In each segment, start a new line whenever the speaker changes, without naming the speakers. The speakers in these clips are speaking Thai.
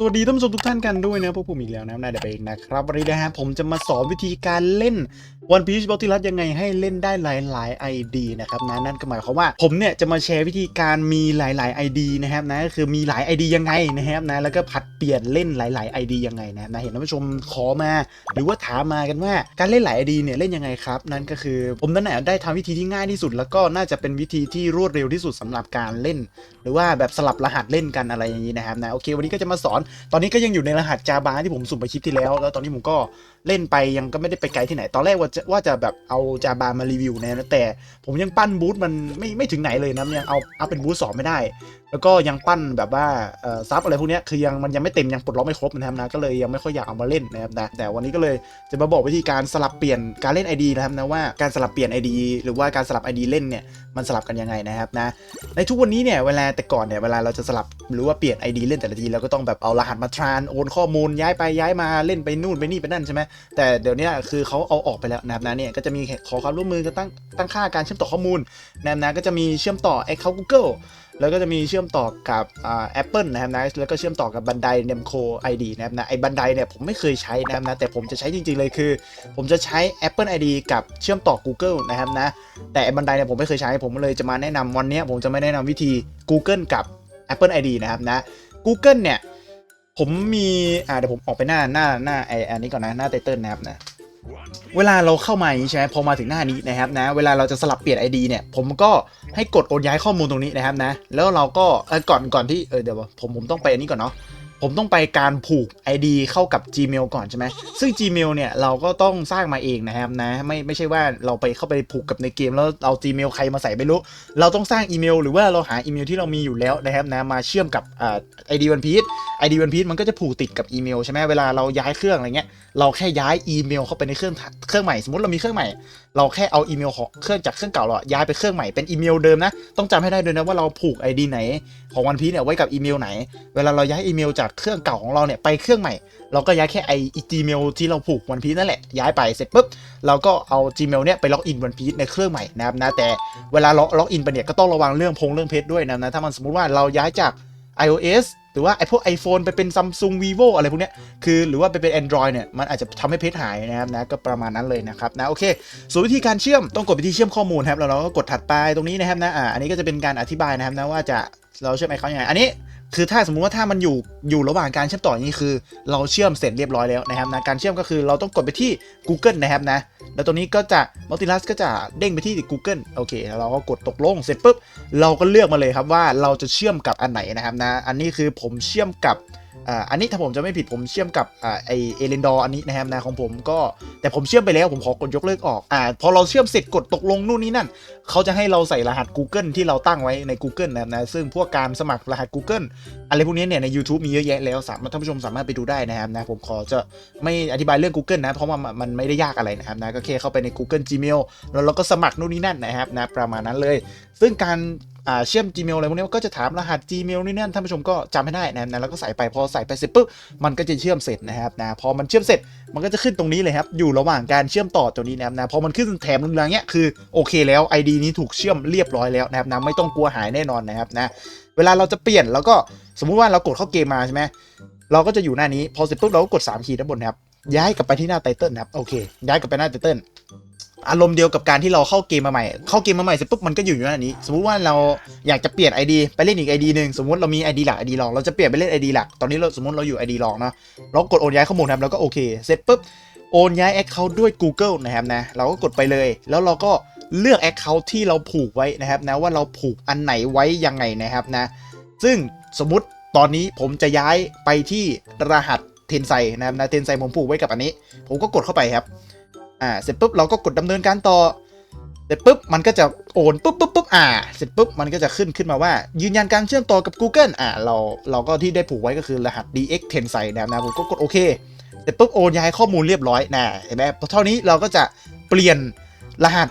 สวัสดีท่านผู้ชมทุกท่านกันด้วยนะพวกผมอีกแล้วนะนายเดบเองนะครับวันนี้นะฮะผมจะมาสอนวิธีการเล่น One Piece b o t t i l u s ยังไงให้เล่นได้หลายๆ ID นะครับนะนั่นก็หมายความว่าผมเนี่ยจะมาแชร์วิธีการมีหลาย ๆ ID นะครับนะก็คือมีหลาย ID ยังไงนะครับนะแล้วก็ผัดเปลี่ยนเล่นหลาย ๆ ID ยังไงนะนะเห็นท่านผู้ชมขอมา หรือว่าถามมากันว่าการเล่นหลาย ID เนี่ยเล่นยังไงครับนั่นก็คือผมนั่นแหละได้ทำวิธีที่ง่ายที่สุด แล้วก็น่าจะเป็นวิธีที่รวดเร็วที่สุดสำหรับการเล่น หรือว่าแบบสลับรหัสเล่นกันอะไรอย่างนี้นะครับนะโอเควันนี้ก็จะมาสอนตอนนี้ก็ยังอยู่ในรหัสจาบาที่ผมสุ่มไปคลิปที่แล้ว แล้วตอนนี้ผมก็ เล่นไปยังก็ไม่ได้ไปไกลที่ไหน ตอนแรกว่าจะว่าจะแบบเอาจาบามารีวิวนะแต่ ผมยังปั้นบูธมันไม่ไม่ถึงไหนเลยนะยังเอาเอาเป็นบูธสองไม่ได้ แล้วก็ยังปั้นแบบว่าซับอะไรพวกนี้คือยังมันยังไม่เต็มยังปลดล็อกไม่ครบนะครับนะก็เลยยังไม่ค่อยอยากเอามาเล่นนะครับนะแต่วันนี้ก็เลยจะมาบอกวิธีการสลับเปลี่ยนการเล่น ID นะครับนะว่าการสลับเปลี่ยน ID หรือว่าการสลับ ID เล่นเนี่ยมันสลับกันยังไงนะครับนะในทุกวันนี้เนี่ยเวลาแต่ก่อนเนี่ยเวลาเราจะสลับหรือว่าเปลี่ยน ID เล่นแต่ละทีเราก็ต้องแบบเอารหัสมาทรานโอนข้อมูลย้ายไปย้ายมาเล่นไปนู่นไปนี่ไปนั่นใช่ไหมแต่เดี๋ยวนี้คือเขาเอาออกไปแล้วนะครับนะเนี่ยก็จะมีขอความร่วมมือกันตั้งตั้งค่าการเชื่อมต่อข้อมูลนะครับนะก็จะมีเชื่อมต่อ Account Google แล้วก็จะมีเชื่อมต่อกับแอ่า Apple นะครับนะแล้วก็เชื่อมต่อกับบันได Nemco ID นะครับนะไอ้บันไดเนี่ยผมไม่เคยใช้นะครับนะแต่ผมจะใช้จริงๆเลยคือ ผมจะใช้ Apple ID กับเชื่อมต่อ Google นะครับนะแต่บันไดเนี่ยผมไม่เคยใช้ ผมเลยจะมาแนะนำวันนี้ผมจะไม่แนะนำวิธี Google กับ Apple ID นะครับนะ Google เนี่ย ผมมีอ่าเดี๋ยวผมออกไปหน้าหน้าหน้าไออันนี้ก่อนนะหน้าไตเติลนะครับนะเวลาเราเข้ามาอย่างนี้ใช่ไหมพอมาถึงหน้านี้นะครับนะ เวลาเราจะสลับเปลี่ยน ID เนี่ย ผมก็ให้กดโอนย้ายข้อมูลตรงนี้นะครับนะ แล้วเราก็เออก่อนก่อนที่เออเดี๋ยวผมผมต้องไปอันนี้ก่อนเนาะผมต้องไปการผูก ID เข้ากับ Gmail ก่อนใช่ไหมซึ่ง Gmail เนี่ยเราก็ต้องสร้างมาเองนะครับนะ ไม่ไม่ใช่ว่าเราไปเข้าไปผูกกับในเกมแล้วเอา Gmail ใครมาใส่ไม่รู้ เราต้องสร้างอีเมล หรือว่าเราหาอีเมลที่เรามีอยู่แล้วนะครับนะมาเชื่อมกับอ่า ID One Piece ID One Piece มันก็จะผูกติดกับอีเมลใช่ไหมเวลาเราย้ายเครื่องอะไรเงี้ยเราแค่ย้ายอีเมลเข้าไปในเครื่องเครื่องใหม่สมมติเรามีเครื่องใหม่ เราแค่เอาอีเมลของเครื่องจากเครื่องเก่าเราย้ายไปเครื่องใหม่เป็นอีเมลเดิมนะต้องจำให้ได้ด้วยนะว่าเราผูก ID ไหนของ One Piece เนี่ยไว้กับอีเมลไหน เวลาเราย้ายอีเมลจากเครื่องเก่าของเราเนี่ยไปเครื่องใหม่ เราก็ย้ายแค่ไอจีเมลที่เราผูก One Piece นั่นแหละย้ายไปเสร็จปุ๊บเราก็เอา Gmail เนี่ยไปล็อกอิน One Piece ในเครื่องใหม่นะครับนะแต่เวลาล็อกล็อกอินไปเนี่ยก็ต้องระวังเรื่องพงเรื่องเพชรด้วยนะนะถ้ามันสมมติว่าเราย้ายจาก iOS รือว่าไอพวก iPhone ไปเป็น Samsung Vivo อะไรพวกเนี้ยคือหรือว่าไปเป็น Android เนี่ยมันอาจจะทำให้เพจหายนะครับนะก็ประมาณนั้นเลยนะครับนะโอเค ส่วนวิธีการเชื่อมต้องกดไปที่เชื่อมข้อมูลครับแล้วเราก็กดถัดไปตรงนี้นะครับนะอ่าอันนี้ก็จะเป็นการอธิบายนะครับนะว่าจะเราเชื่อมไอเขายังไงอันนี้ คือถ้าสมมุติว่าถ้ามันอยู่อยู่ระหว่างการเชื่อมต่ออนี้คือ เราเชื่อมเสร็จเรียบร้อยแล้วนะครับนะการเชื่อมก็คือเราต้องกดไปที่ Google นะครับนะแล้วตรงนี้ก็จะ Multilas ก็จะเด้งไปที่ Google โอเคแล้วเราก็กดตกลงเสร็จปุ๊บเราก็เลือกมาเลยครับว่าเราจะเชื่อมกับอันไหนนะครับนะอันนี้คือผมเชื่อมกับ อ่าอันนี้ถ้าผมจะไม่ผิดผมเชื่อมกับอ่าไอเอเลนดอร์อันนี้นะครับนะของผมก็แต่ผมเชื่อมไปแล้วผมขอกดยกเลิกออกอ่าพอเราเชื่อมเสร็จกดตกลงนู่นนี่นั่นเขาจะให้เราใส่รหัส Google ที่เราตั้งไว้ใน Google นะครับนะซึ่งพวกการสมัครรหัส Google อะไรพวกนี้เนี่ยใน YouTube มีเยอะแยะแล้วสามารถท่านผู้ชมสามารถไปดูได้นะครับนะผมขอจะไม่อธิบายเรื่อง Google นะเพราะว่ามันมันไม่ได้ยากอะไรนะครับนะก็แค่เข้าไปใน Google Gmail แล้วเราก็สมัครนู่นนี่นั่นนะครับนะประมาณนั้นเลย ซึ่งการ เชื่อม Gmail อะไรพวกนี้ก็จะถามรหัส Gmail นี่นั่นท่านผู้ชมก็จำให้ได้นะครับนะแล้วก็ใส่ไปพอใส่ไปเสร็จปุ๊บมันก็จะเชื่อมเสร็จนะครับนะพอมันเชื่อมเสร็จมันก็จะขึ้นตรงนี้เลยครับอยู่ระหว่างการเชื่อมต่อตัวนี้นะครับนะพอมันขึ้นแถมเรืองๆเนี้ยคือโอเคแล้ว ID นี้ถูกเชื่อมเรียบร้อยแล้วนะครับนะไม่ต้องกลัวหายแน่นอนนะครับนะเวลาเราจะเปลี่ยนแล้วก็สมมุติว่าเรากดเข้าเกมมาใช่ไหมเราก็จะอยู่หน้านี้พอเสร็จปุ๊บเราก็กด3ขีดด้านบนนะครับย้ายกลับไปที่หน้าไตเติลนะครับโอเคย้ายกลับไปหน้าไตเติล อารมณ์เดียวกับการที่เราเข้าเกมมาใหม่ เข้าเกมมาใหม่เสร็จปุ๊บมันก็อยู่อยู่หน้านี้ สมมุติว่าเราอยากจะเปลี่ยน ID ไปเล่นอีก ID หนึ่งสมมติเรามี ID หลัก ID รอง เราจะเปลี่ยนไปเล่น ID หลัก ตอนนี้เราสมมติเราอยู่ ID รองเนาะ เรากดโอนย้ายข้อมูลครับแล้วก็โอเค เสร็จปุ๊บโอนย้าย Account ด้วย Google นะครับนะ เราก็กดไปเลย แล้วเราก็เลือก Account ที่เราผูกไว้นะครับนะว่าเราผูกอันไหนไว้ยังไงนะครับนะ ซึ่งสมมติตอนนี้ผมจะย้ายไปที่รหัสเทนไซนะครับนะ เทนไซผมผูกไว้กับอันนี้ ผมก็กดเข้าไปครับ อ่าเสร็จปุ๊บเราก็กดดำเนินการต่อเสร็จปุ๊บมันก็จะโอนปุ๊บปุ๊บปุ๊บอ่าเสร็จปุ๊บมันก็จะขึ้นขึ้นมาว่า ยืนยันการเชื่อมต่อกับ Google อ่าเราเราก็ที่ได้ผูกไว้ก็คือรหัส DX 10 ใส่นะครับนะผมก็กดโอเคเสร็จปุ๊บโอนย้ายข้อมูลเรียบร้อยนะเห็นไหมเท่านี้เราก็จะเปลี่ยนรหัส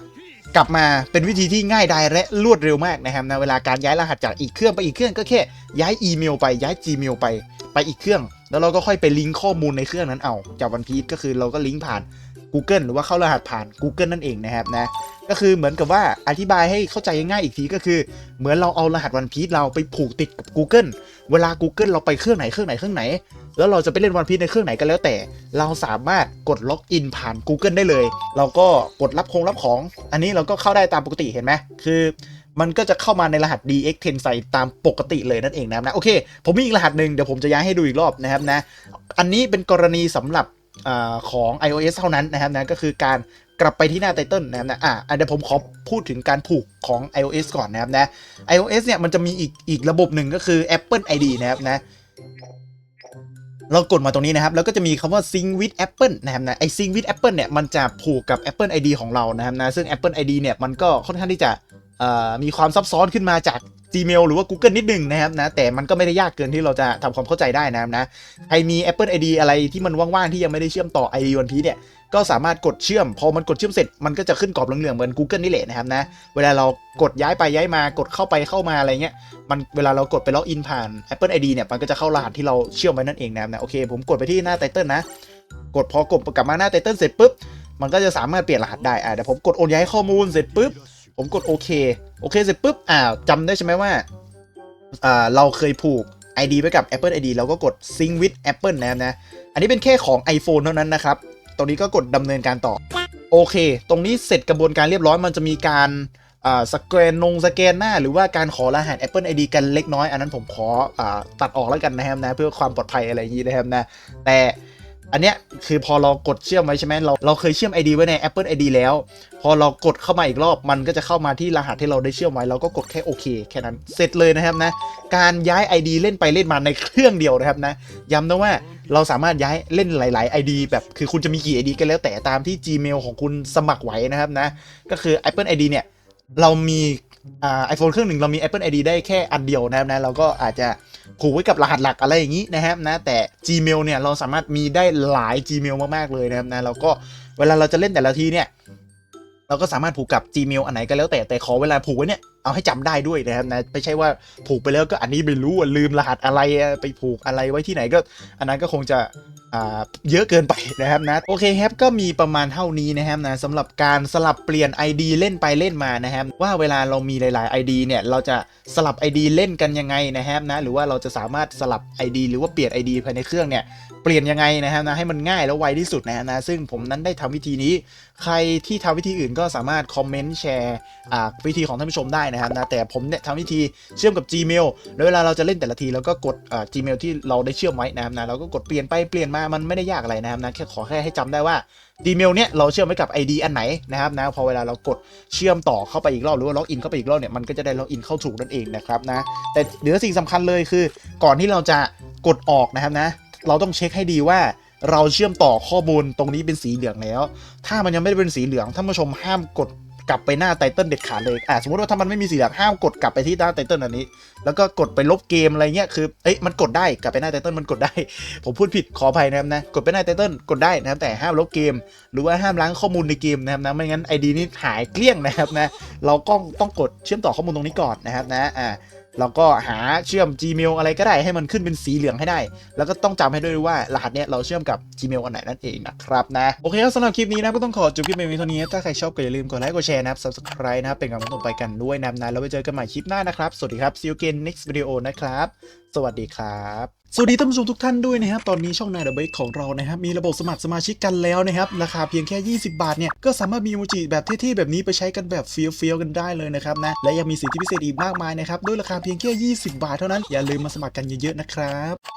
กลับมาเป็นวิธีที่ง่ายดายและรวดเร็วมากนะครับนะเวลาการย้ายรหัสจากอีกเครื่องไปอีกเครื่องก็แค่ย้ายอีเมลไปย้าย Gmail ไปไปอีกเครื่อง แล้วเราก็ค่อยไปลิงก์ข้อมูลในเครื่องนั้นเอาจากวันพีชก็คือเราก็ลิงก์ผ่าน Google หรือว่าเข้ารหัสผ่าน Google นั่นเองนะครับนะก็คือเหมือนกับว่าอธิบายให้เข้าใจง่ายอีกทีก็คือ เหมือนเราเอารหัสวันพี e เราไปผูกติดกับ Google เวลา Google เราไปเครื่องไหนเครื่องไหนเครื่องไหน แล้วเราจะไปเล่นวันพีในเครื่องไหนก็แล้วแต่ เราสามารถกดล็อกอินผ่าน Google ได้เลย เราก็กดรับคงรับของ อันนี้เราก็เข้าได้ตามปกติเห็นไหมคือมันก็จะเข้ามาในรหัส DX 10 ใส่ตามปกติเลยนั่นเองนะครับนะโอเค ผมมีอีกรหัสหนึ่งเดี๋ยวผมจะย้ายให้ดูอีกรอบนะครับนะ อันนี้เป็นกรณีสำหรับ อของ iOS เท่านั้นนะครับนะก็คือการกลับไปที่หน้าไตเติลนะครับนะอะเดี๋ยวผมขอพูดถึงการผูกของ iOS ก่อนนะครับนะ iOS เนี่ยมันจะมีอีกอีกระบบหนึ่งก็คือ Apple ID นะครับนะเรากดมาตรงนี้นะครับ แล้วก็จะมีคำว่า Sync with Apple นะครับนะไอ Sync with Apple เนี่ยมันจะผูกกับ Apple ID ของเรานะครับนะซึ่ง Apple ID เนี่ยมันก็ค่อนข้างที่จะมีความซับซ้อนขึ้นมาจาก Gmail หรือว่า Google นิดนึงนะครับนะแต่มันก็ไม่ได้ยากเกินที่เราจะทำความเข้าใจได้นะครับนะใครมี Apple ID อะไรที่มันว่างๆที่ยังไม่ได้เชื่อมต่อ ID One Piece เนี่ยก็สามารถกดเชื่อม พอมันกดเชื่อมเสร็จมันก็จะขึ้นกรอบเหลืองๆเหมือน Google นี่แหละนะครับนะเวลาเรากดย้ายไปย้ายมากดเข้าไปเข้ามาอะไรเงี้ยมันเวลาเรากดไปล็อกอินผ่าน Apple ID เนี่ยมันก็จะเข้ารหัสที่เราเชื่อมไว้นั่นเองนะครับนะโอเคผมกดไปที่หน้าไตเติลนะ กดพอกดกลับมาหน้าไตเติลเสร็จปุ๊บมันก็จะสามารถเปลี่ยนรหัสได้อ่าเดี๋ยวผมกดโอนย้ายข้อมูลเสร็จปุ๊บ ผมกดโอเค โอเคเสร็จปุ๊บ อ่าจำได้ใช่ไหมว่า อ่า เราเคยผูก ID ไว้กับ Apple ID เราก็กด Sync with Apple นะครับนะ อันนี้เป็นแค่ของ iPhone เท่านั้นนะครับ ตรงนี้ก็กดดำเนินการต่อ โอเค ตรงนี้เสร็จกระบวนการเรียบร้อยมันจะมีการอ่าสแกนนงสแกนหน้า หรือว่าการขอรหัส Apple ID กันเล็กน้อย อันนั้นผมขออาตัดออกแล้วกันนะครับนะ เพื่อความปลอดภัยอะไรอย่างนี้นะครับนะ แต่ อันเนี้ยคือพอเรากดเชื่อมไว้ใช่ไหมเราเราเคยเชื่อม ID ไว้ใน Apple ID แล้ว พอเรากดเข้ามาอีกรอบมันก็จะเข้ามาที่รหัสที่เราได้เชื่อมไว้เราก็กดแค่โอเคแค่นั้นเสร็จเลยนะครับนะ การย้าย ID เล่นไปเล่นมาในเครื่องเดียวนะครับนะย้ำนะว่าเราสามารถย้ายเล่นหลาย ๆ ID แบบคือคุณจะมีกี่ ID ก็แล้วแต่ตามที่ Gmail ของคุณสมัครไว้นะครับนะก็คือ Apple ID เนี่ยเรามี ไอโฟนเครื่องหนึ่งเรามี Apple ID ได้แค่อันเดียวนะครับนะเราก็อาจจะผูกไว้กับรหัสหลักอะไรอย่างนี้นะครับนะแต่ Gmail เนี่ยเราสามารถมีได้หลาย Gmail มากๆเลยนะครับนะเราก็เวลาเราจะเล่นแต่ละทีเนี่ย เราก็สามารถผูกกับ Gmail อันไหนก็แล้วแต่แต่ขอเวลาผูกไว้เนี่ยเอาให้จำได้ด้วยนะครับนะไม่ใช่ว่าผูกไปแล้วก็อันนี้ไม่รู้อะลืมรหัสอะไรไปผูกอะไรไว้ที่ไหนก็ อันนั้นก็คงจะอ่าเยอะเกินไปนะครับนะโอเคครับก็มีประมาณเท่านี้นะครับนะสำหรับการสลับเปลี่ยน ID เล่นไปเล่นมานะครับว่าเวลาเรามีหลาย ๆ ID เนี่ยเราจะสลับ ID เล่นกันยังไงนะครับนะหรือว่าเราจะสามารถสลับ ID หรือว่าเปลี่ยน ID ภายในเครื่องเนี่ย เปลี่ยนยังไงนะครับนะให้มันง่ายแล้วไวที่สุดนะนะซึ่งผมนั้นได้ทำวิธีนี้ ใครที่ทำวิธีอื่นก็สามารถคอมเมนต์แชร์วิธีของท่านผู้ชมได้นะครับนะแต่ผมเนี่ยทำวิธีเชื่อมกับ Gmail แล้วเวลาเราจะเล่นแต่ละทีเราก็กด Gmail ที่เราได้เชื่อมไว้นะครับนะเราก็กดเปลี่ยนไปเปลี่ยนมามันไม่ได้ยากอะไรนะครับนะแค่ขอแค่ให้จำได้ว่า Gmail เนี่ยเราเชื่อมไว้กับ ID อันไหนนะครับนะพอเวลาเรากดเชื่อมต่อเข้าไปอีกรอบหรือว่าล็อกอินเข้าไปอีกรอบเนี่ยมันก็จะได้ล็อกอินเข้าถูกนั่นเองนะครับนะแต่เหนือสิ่งสำคัญเลยคือ ก่อนที่เราจะกดออกนะครับนะ เราต้องเช็คให้ดีว่าเราเชื่อมต่อข้อมูลตรงนี้เป็นสีเหลืองแล้ว ถ้ามันยังไม่ได้เป็นสีเหลืองท่านผู้ชมห้ามกดกลับไปหน้าไตเติลเด็ดขาดเลยอะสมมติว่าถ้ามันไม่มีสีเหลืองห้ามกดกลับไปที่หน้าไตเติลอันนี้ แล้วก็กดไปลบเกมอะไรเงี้ย คือ เอ้ย มันกดได้กลับไปหน้าไตเติลมันกดได้ ผมพูดผิดขออภัยนะครับนะ กดไปหน้าไตเติลกดได้นะครับ แต่ห้ามลบเกม หรือว่าห้ามล้างข้อมูลในเกมนะครับนะ ไม่งั้น ID นี้หายเกลี้ยงนะครับนะ เราก็ต้องกดเชื่อมต่อข้อมูลตรงนี้ก่อนนะครับนะ อ่า เราก็หาเชื่อม Gmail อะไรก็ได้ให้มันขึ้นเป็นสีเหลืองให้ได้ แล้วก็ต้องจำให้ด้วยว่ารหัสเนี้ยเราเชื่อมกับ Gmail อันไหนนั่นเองนะครับนะ โอเคครับสำหรับคลิปนี้นะก็ต้องขอจบคลิปเพียงเท่านี้ ถ้าใครชอบก็อย่าลืมกดไลค์กดแชร์นะครับ subscribe นะครับเป็นกำลังใจไปกันด้วยนะนะแล้วไปเจอกันใหม่คลิปหน้านะครับสวัสดีครับ see you again next video นะครับ สวัสดีครับสวัสดีท่านผู้ชมทุกท่านด้วยนะครับ ตอนนี้ช่องนายเดอะเบกของเรานะครับ มีระบบสมัครสมาชิกกันแล้วนะครับ ราคาเพียงแค่ 20 บาทเนี่ย ก็สามารถมีโมจิแบบเท่ๆ แบบนี้ไปใช้กันแบบเฟี้ยวๆ กันได้เลยนะครับนะ และยังมีสิทธิพิเศษอีกมากมายนะครับ ด้วยราคาเพียงแค่ 20 บาทเท่านั้น อย่าลืมมาสมัครกันเยอะๆ นะครับ